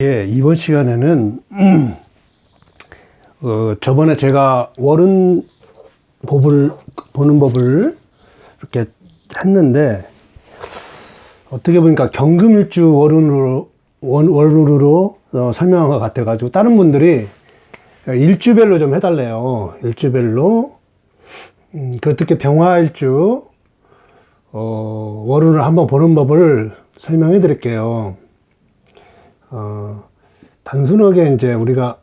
예, 이번 시간에는 음, 어, 저번에 제가 월은 법을 보는 법을 이렇게 했는데 어떻게 보니까 경금일주 월운으로 원, 월운으로 어, 설명한 것 같아 가지고 다른 분들이 일주별로 좀 해달래요. 일주별로 음, 그 어떻게 병화일주 어, 월운을 한번 보는 법을 설명해 드릴게요. 어, 단순하게 이제 우리가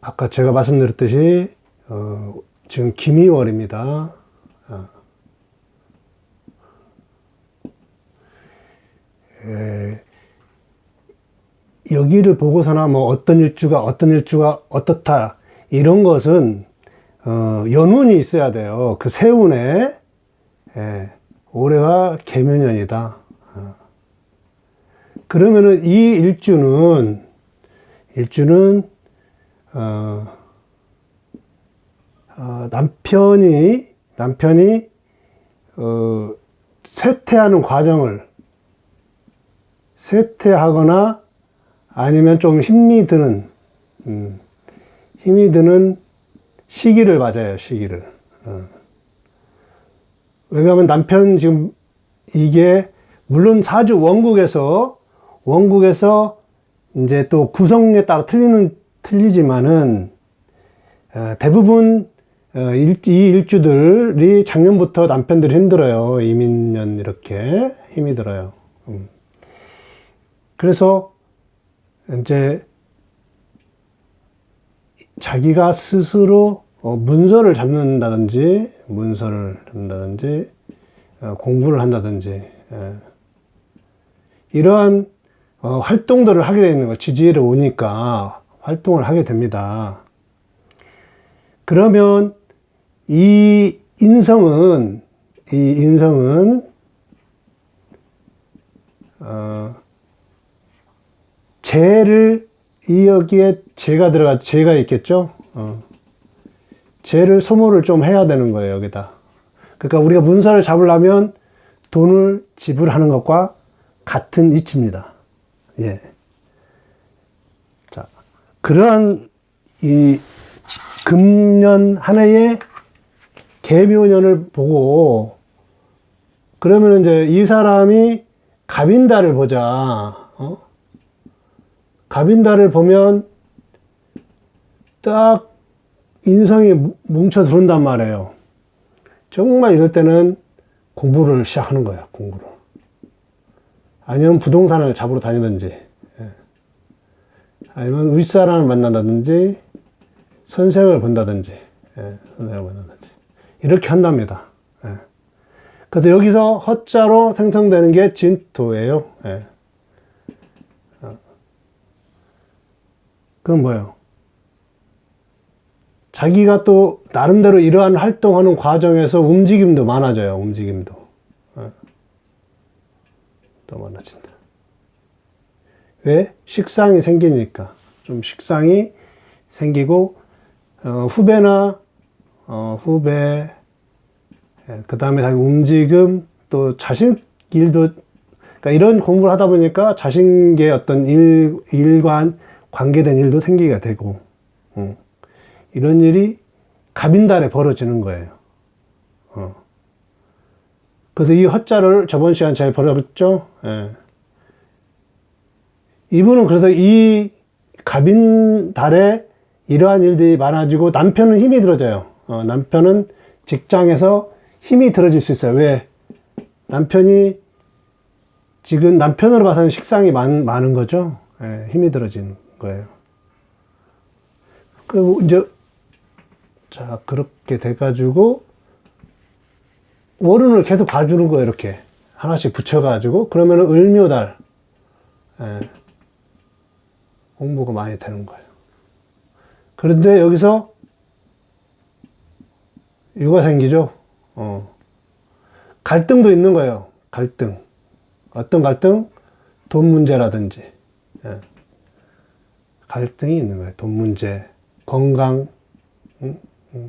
아까 제가 말씀드렸듯이 어, 지금 김이월입니다. 어. 에, 여기를 보고서나 뭐 어떤 일주가 어떤 일주가 어떻다 이런 것은 어, 연운이 있어야 돼요. 그 세운에 예, 올해가 개묘년이다. 그러면은 이 일주는 일주는 어, 어, 남편이 남편이 어, 쇠퇴하는 과정을 쇠퇴하거나 아니면 좀 힘이 드는 음, 힘이 드는 시기를 맞아요 시기를 어. 왜냐하면 남편 지금 이게 물론 사주 원국에서 원국에서 이제 또 구성에 따라 틀리는 틀리지만은 어, 대부분 어, 일, 이 일주들이 작년부터 남편들이 힘들어요 이민년 이렇게 힘이 들어요. 음. 그래서 이제 자기가 스스로 어, 문서를 잡는다든지 문서를 잡는다든지 어, 공부를 한다든지 예. 이러한 어, 활동들을 하게 되는 거예요. 지지를 오니까 활동을 하게 됩니다. 그러면 이 인성은 이 인성은 어, 재를 이 여기에 재가 들어가 재가 있겠죠. 어. 재를 소모를 좀 해야 되는 거예요 여기다. 그러니까 우리가 문서를 잡으려면 돈을 지불하는 것과 같은 이치입니다. 예. 자, 그러한 이 금년 한 해의 개묘년을 보고 그러면 이제 이 사람이 갑인달을 보자. 어? 갑인달을 보면 딱 인성이 뭉쳐 들어온단 말이에요. 정말 이럴 때는 공부를 시작하는 거야, 공부를. 아니면 부동산을 잡으러 다니든지, 예. 아니면 윗사람을 만난다든지, 선생을 본다든지, 예, 선생을 만난다든지. 이렇게 한답니다. 예. 그래서 여기서 허자로 생성되는 게 진토예요. 예. 어. 그건 뭐예요? 자기가 또 나름대로 이러한 활동하는 과정에서 움직임도 많아져요. 움직임도. 예. 더 많아진다. 왜? 식상이 생기니까. 좀 식상이 생기고, 어, 후배나, 어, 후배, 그 다음에 자기 움직임, 또 자신 일도, 그러니까 이런 공부를 하다 보니까 자신의 어떤 일, 일관, 관계된 일도 생기게 되고, 어. 이런 일이 갑인달에 벌어지는 거예요. 어. 그래서 이 허자를 저번 시간 잘 벌었죠? 예. 이분은 그래서 이 갑인 달에 이러한 일들이 많아지고 남편은 힘이 들어져요. 어, 남편은 직장에서 힘이 들어질 수 있어요. 왜? 남편이 지금 남편으로 봐서는 식상이 많, 많은 거죠. 예, 힘이 들어지는 거예요. 그리고 이제 자, 그렇게 돼가지고, 월운을 계속 봐주는 거예요, 이렇게. 하나씩 붙여가지고, 그러면은 을묘달, 예, 공부가 많이 되는 거예요. 그런데 여기서, 이유가 생기죠? 어. 갈등도 있는 거예요, 갈등. 어떤 갈등? 돈 문제라든지, 예. 갈등이 있는 거예요, 돈 문제, 건강, 응?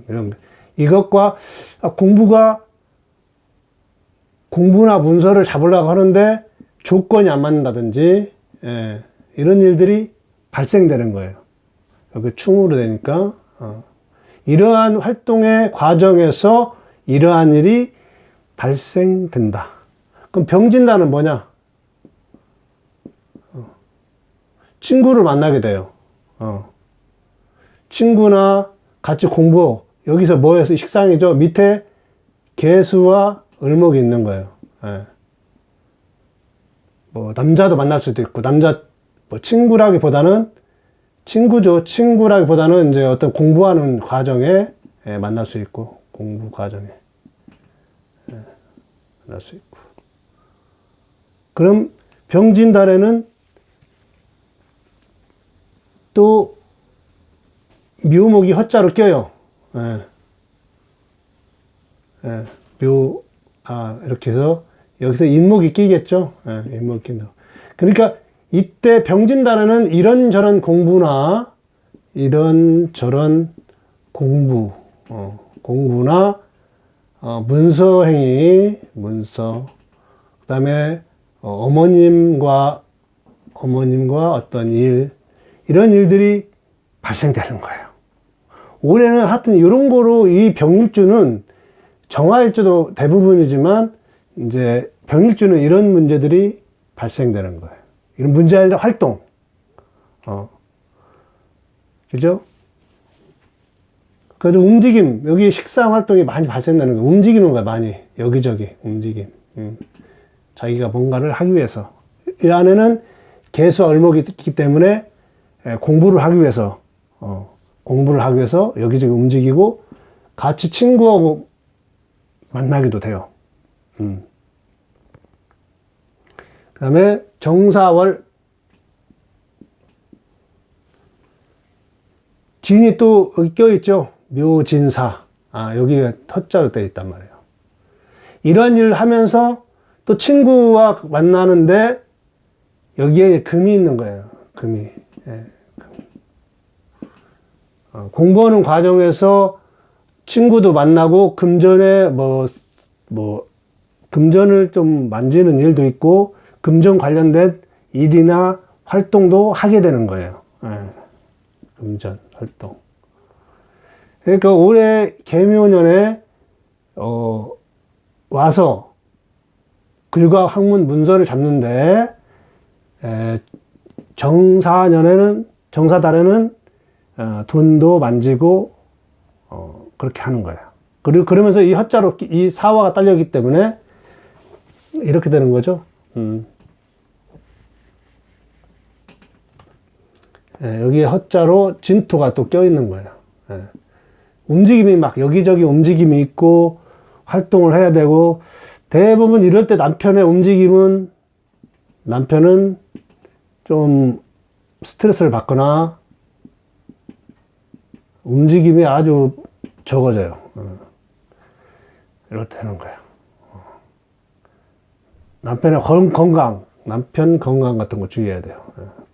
이런 거. 이것과 공부가 공부나 문서를 잡으려고 하는데 조건이 안 맞는다든지 예, 이런 일들이 발생되는 거예요. 여기 충으로 되니까 어. 이러한 활동의 과정에서 이러한 일이 발생된다. 그럼 병진다는 뭐냐? 어. 친구를 만나게 돼요. 어. 친구나 같이 공부 여기서 뭐해서 식상이죠. 밑에 개수와 을목이 있는 거예요. 예. 뭐 남자도 만날 수도 있고 남자 뭐 친구라기보다는 친구죠. 친구라기보다는 이제 어떤 공부하는 과정에 예, 만날 수 있고 공부 과정에 예, 만날 수 있고 그럼 병진 달에는 또 묘목이 허자로 껴요. 예. 예, 묘, 아, 이렇게 해서 여기서 인목이 끼겠죠. 예, 인목이 낀다. 그러니까 이때 병진단에는 이런저런 공부나 이런저런 공부, 어, 공부나 어, 문서행위, 문서, 그 다음에 어, 머님과 어머님과 어떤 일, 이런 일들이 발생되는 거예요. 올해는 하여튼 이런 거로 이 병일주는 정화일주도 대부분이지만 이제 병일주는 이런 문제들이 발생되는 거예요. 이런 문제 아니라 활동. 어. 그죠? 그래도 움직임, 여기 식상 활동이 많이 발생되는 거예요. 움직이는 거예요, 많이. 여기저기, 움직임. 음. 자기가 뭔가를 하기 위해서. 이 안에는 개수 얼목이 있기 때문에 예, 공부를 하기 위해서, 어, 공부를 하기 위해서 여기저기 움직이고 같이 친구하고 만나기도 돼요. 음. 그 다음에 정사월 진이 또 껴있죠. 묘진사. 아, 여기가 터자로 되어 있단 말이에요. 이런 일을 하면서 또 친구와 만나는데 여기에 금이 있는 거예요. 금이. 예, 금. 어, 공부하는 과정에서 친구도 만나고 금전에 뭐, 뭐, 금전을 좀 만지는 일도 있고 금전 관련된 일이나 활동도 하게 되는 거예요. 예, 금전 활동. 그러니까 올해 개묘년에 어, 와서 글과 학문 문서를 잡는데 에, 정사년에는 정사달에는 어, 돈도 만지고 어, 그렇게 하는 거예요. 그리고 그러면서 이 허자로 끼- 이 사화가 딸려있기 때문에 이렇게 되는 거죠. 음. 예, 여기에 허자로 진토가 또 껴있는 거예요. 예. 움직임이 막 여기저기 움직임이 있고 활동을 해야 되고 대부분 이럴 때 남편의 움직임은 남편은 좀 스트레스를 받거나 움직임이 아주 적어져요. 어. 이렇게 되는 거예요. 어. 남편의 건- 건강, 남편 건강 같은 거 주의해야 돼요. 어.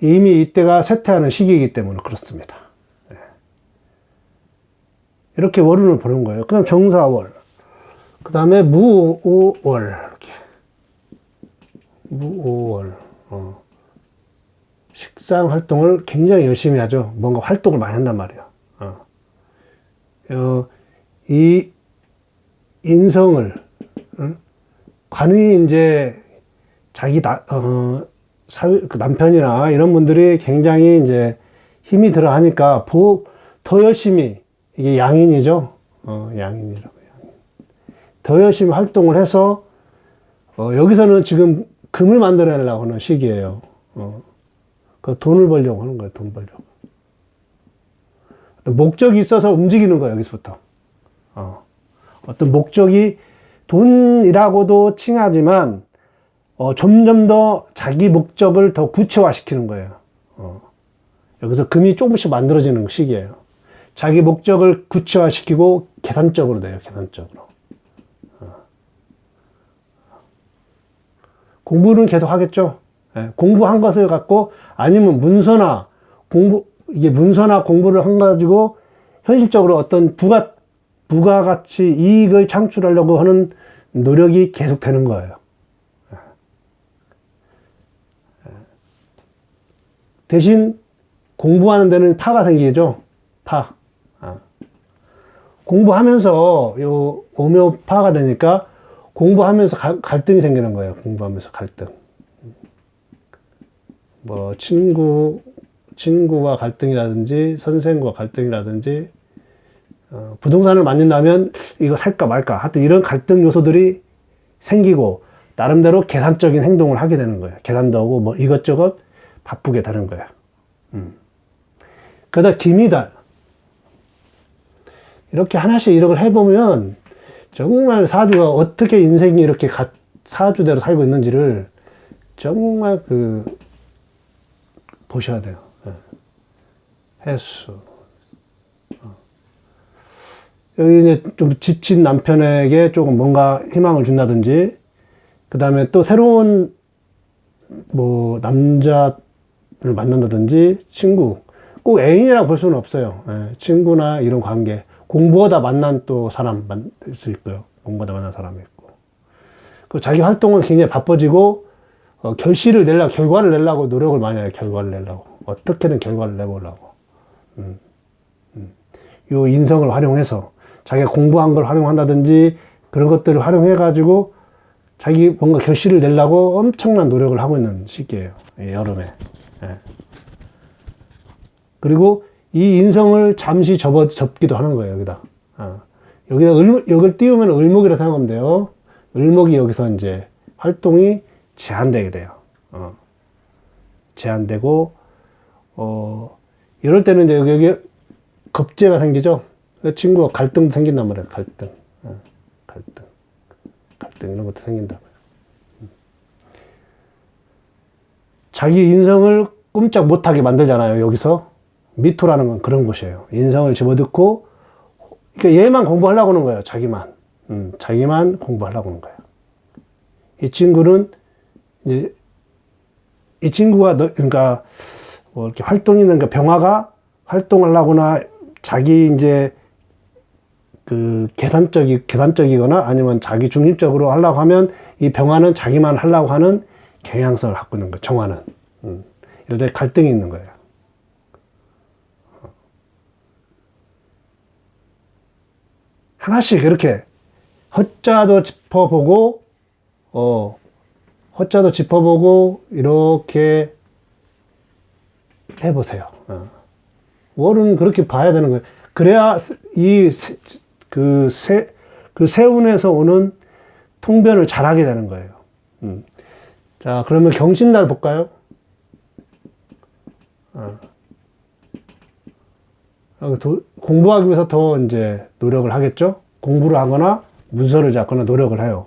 이미 이때가 쇠퇴하는 시기이기 때문에 그렇습니다. 예. 이렇게 월운을 보는 거예요. 그 다음 정사월. 그 다음에 무오월. 이렇게. 무오월. 어. 식상 활동을 굉장히 열심히 하죠. 뭔가 활동을 많이 한단 말이에요. 어. 어, 이 인성을, 응? 관이 이제 자기 나, 어, 사회, 그 남편이나 이런 분들이 굉장히 이제 힘이 들어 하니까 보, 더 열심히, 이게 양인이죠. 어, 양인이라고, 양인. 더 열심히 활동을 해서, 어, 여기서는 지금 금을 만들어내려고 하는 시기예요. 어. 그 돈을 벌려고 하는 거예요, 돈 벌려고. 목적이 있어서 움직이는 거예요, 여기서부터. 어. 어떤 목적이 돈이라고도 칭하지만, 어, 점점 더 자기 목적을 더 구체화시키는 거예요. 어. 여기서 금이 조금씩 만들어지는 시기예요. 자기 목적을 구체화시키고 계산적으로 돼요, 계산적으로. 어. 공부는 계속 하겠죠. 예, 공부한 것을 갖고 아니면 문서나 공부 이게 문서나 공부를 한 가지고 현실적으로 어떤 부가 부가 같이 이익을 창출하려고 하는 노력이 계속되는 거예요. 예. 대신 공부하는 데는 파가 생기죠. 파. 예. 공부하면서 요 오메오파가 되니까 공부하면서 갈등이 생기는 거예요. 공부하면서 갈등. 뭐 친구 친구와 갈등이라든지 선생과 갈등이라든지 어, 부동산을 만든다면 이거 살까 말까 하여튼 이런 갈등 요소들이 생기고 나름대로 계산적인 행동을 하게 되는 거예요. 계산도 하고 뭐 이것저것 바쁘게 되는 거예요. 음. 그러다 기미다. 이렇게 하나씩 이렇게 해보면 정말 사주가 어떻게 인생이 이렇게 가- 사주대로 살고 있는지를 정말 그 보셔야 돼요. 예. 횟수. 어. 여기 이제 좀 지친 남편에게 조금 뭔가 희망을 준다든지, 그 다음에 또 새로운 뭐 남자를 만난다든지, 친구. 꼭 애인이라고 볼 수는 없어요. 예, 친구나 이런 관계. 공부하다 만난 또 사람 만날 수 있고요. 공부하다 만난 사람이 있고. 그 자기 활동은 굉장히 바빠지고, 어, 결실을 내려고, 결과를 내려고 노력을 많이 해요. 결과를 내려고. 어떻게든 결과를 내보려고. 음, 음. 요 인성을 활용해서 자기가 공부한 걸 활용한다든지 그런 것들을 활용해 가지고 자기 뭔가 결실을 내려고 엄청난 노력을 하고 있는 시기예요. 이 여름에. 예. 그리고 이 인성을 잠시 접어, 접기도 하는 거예요, 여기다. 아. 여기다 을, 여기를 띄우면 을목이라 생각하면 돼요. 을목이 여기서 이제 활동이 제한되게 돼요. 어. 제한되고, 어, 이럴 때는 이제 여기, 여기 겁재가 생기죠. 그 친구가 갈등도 생긴단 말이에요, 갈등. 어, 갈등. 갈등, 이런 것도 생긴다고요. 음. 자기 인성을 꼼짝 못하게 만들잖아요, 여기서. 미토라는 건 그런 곳이에요. 인성을 집어넣고, 그러니까 얘만 공부하려고 하는 거예요, 자기만. 음, 자기만 공부하려고 하는 거예요. 이 친구는, 이제, 이 친구가, 너, 그러니까, 뭐 이렇게 활동이 있는, 그러니까 병화가 활동하려거나, 자기 이제, 그, 계산적이, 계산적이거나 아니면 자기 중립적으로 하려고 하면, 이 병화는 자기만 하려고 하는 경향성을 갖고 있는 거예요, 정화는. 음. 이럴 때 갈등이 있는 거예요. 하나씩 이렇게 허자도 짚어보고 어 허자도 짚어보고 이렇게 해보세요. 어. 월은 그렇게 봐야 되는 거예요. 그래야 이그세그 세운에서 오는 통변을 잘하게 되는 거예요. 음. 자 그러면 경신날 볼까요? 어. 어, 도- 공부하기 위해서 더 이제 노력을 하겠죠? 공부를 하거나 문서를 잡거나 노력을 해요.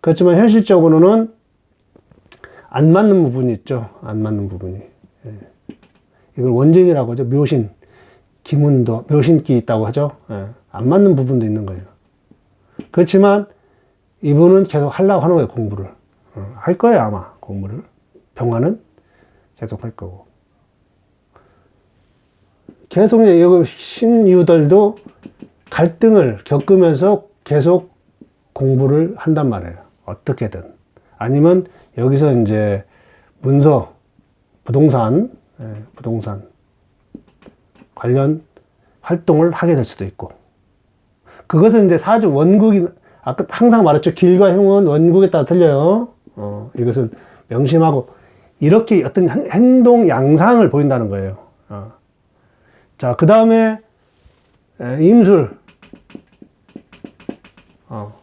그렇지만 현실적으로는 안 맞는 부분이 있죠. 안 맞는 부분이. 예. 이걸 원진이라고 하죠. 묘신. 기문도, 묘신기 있다고 하죠. 예. 안 맞는 부분도 있는 거예요. 그렇지만 이분은 계속 하려고 하는 거예요. 공부를. 어, 할 거예요. 아마 공부를. 병화는 계속 할 거고. 계속 여기 신유들도 갈등을 겪으면서 계속 공부를 한단 말이에요. 어떻게든. 아니면 여기서 이제 문서, 부동산, 예, 부동산 관련 활동을 하게 될 수도 있고. 그것은 이제 사주 원국이, 아까 항상 말했죠. 길과 형은 원국에 따라 틀려요. 어, 이것은 명심하고, 이렇게 어떤 행- 행동 양상을 보인다는 거예요. 어. 자, 그 다음에 임술. 어.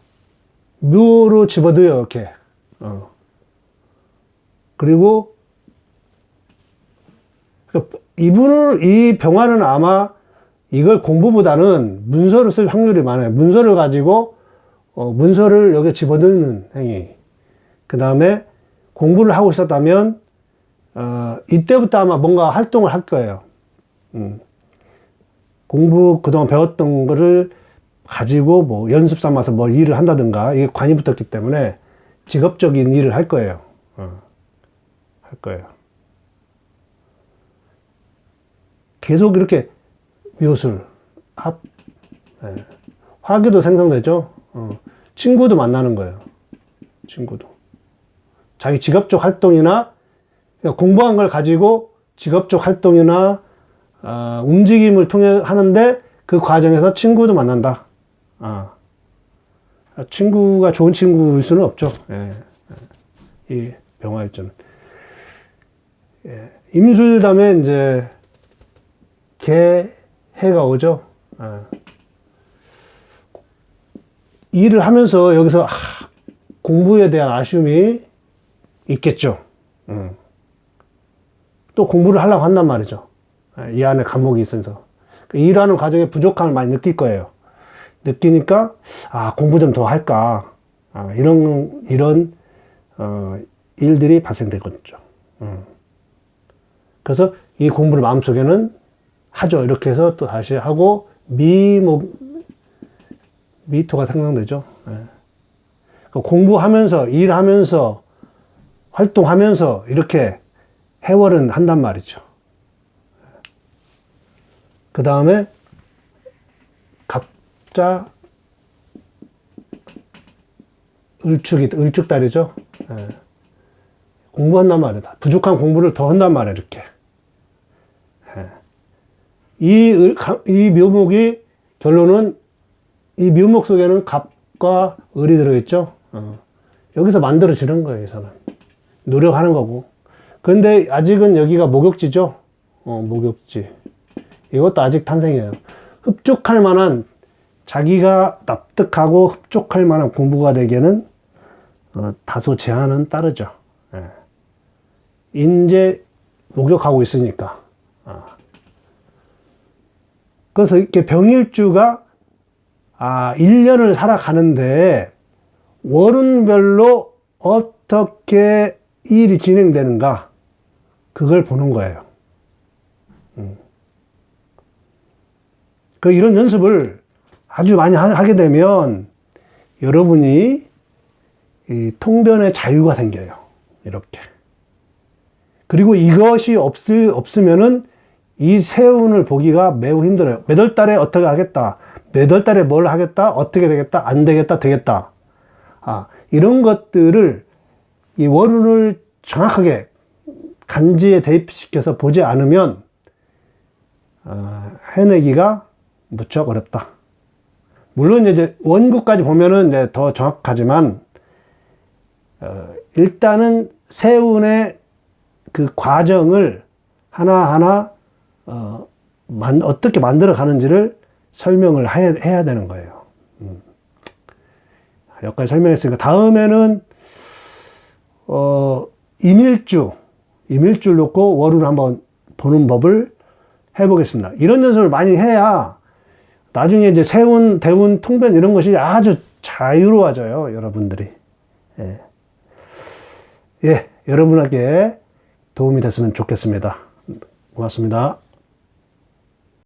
묘로 집어넣어요, 이렇게. 어. 그리고 그 이분을 이 병화는 아마 이걸 공부보다는 문서를 쓸 확률이 많아요. 문서를 가지고 어, 문서를 여기 집어넣는 행위. 그 다음에 공부를 하고 있었다면 어, 이때부터 아마 뭔가 활동을 할 거예요. 음. 공부 그동안 배웠던 거를 가지고 뭐 연습 삼아서 뭐 일을 한다든가 이게 관이 붙었기 때문에 직업적인 일을 할 거예요. 어, 할 거예요. 계속 이렇게 묘술, 합, 예. 화기도 생성되죠. 어, 친구도 만나는 거예요. 친구도. 자기 직업 적 활동이나 그러니까 공부한 걸 가지고 직업 적 활동이나 어, 움직임을 통해 하는데 그 과정에서 친구도 만난다. 아. 친구가 좋은 친구일 수는 없죠. 예. 이 병화일주는. 예. 임술 다음에 이제 개 해가 오죠. 아. 일을 하면서 여기서 아, 공부에 대한 아쉬움이 있겠죠. 음. 또 공부를 하려고 한단 말이죠. 아, 이 안에 감옥이 있어서. 그 일하는 과정에 부족함을 많이 느낄 거예요. 느끼니까, 아, 공부 좀 더 할까. 아, 이런, 이런, 어, 일들이 발생되겠죠. 음. 그래서 이 공부를 마음속에는 하죠. 이렇게 해서 또 다시 하고, 미목, 미토가 생성되죠. 예. 그 공부하면서, 일하면서, 활동하면서 이렇게 해월은 한단 말이죠. 그 다음에 갑자 을축이 을축달이죠. 예. 공부한단 말이다. 부족한 공부를 더 한단 말이야 이렇게. 예. 이, 이 묘목이 결론은 이 묘목 속에는 갑과 을이 들어있죠. 어. 여기서 만들어지는 거예요, 이 사람. 노력하는 거고. 근데 아직은 여기가 목욕지죠? 어, 목욕지. 이것도 아직 탄생이에요. 흡족할 만한, 자기가 납득하고 흡족할 만한 공부가 되기에는 어, 다소 제한은 따르죠. 예. 이제 목욕하고 있으니까. 아. 그래서 이렇게 병일주가 아, 1년을 살아가는데 월운별로 어떻게 일이 진행되는가 그걸 보는 거예요. 음. 그 이런 연습을 아주 많이 하- 하게 되면 여러분이 이 통변의 자유가 생겨요. 이렇게. 그리고 이것이 없을, 없으면은 이 세운을 보기가 매우 힘들어요. 몇월 달에 어떻게 하겠다. 몇월 달에 뭘 하겠다. 어떻게 되겠다. 안 되겠다. 되겠다. 아, 이런 것들을 이 월운을 정확하게 간지에 대입시켜서 보지 않으면 어, 해내기가 무척 어렵다. 물론 이제 원구까지 보면은 이제 더 정확하지만 어, 일단은 세운의 그 과정을 하나하나 어, 만, 어떻게 만들어 가는지를 설명을 해야, 해야 되는 거예요. 음. 여기까지 설명했으니까 다음에는 어, 임일주, 임일주를 놓고 월을 한번 보는 법을 해보겠습니다. 이런 연습을 많이 해야 나중에 이제 세운, 대운, 통변 이런 것이 아주 자유로워져요, 여러분들이. 예. 예, 여러분에게 도움이 됐으면 좋겠습니다. 고맙습니다.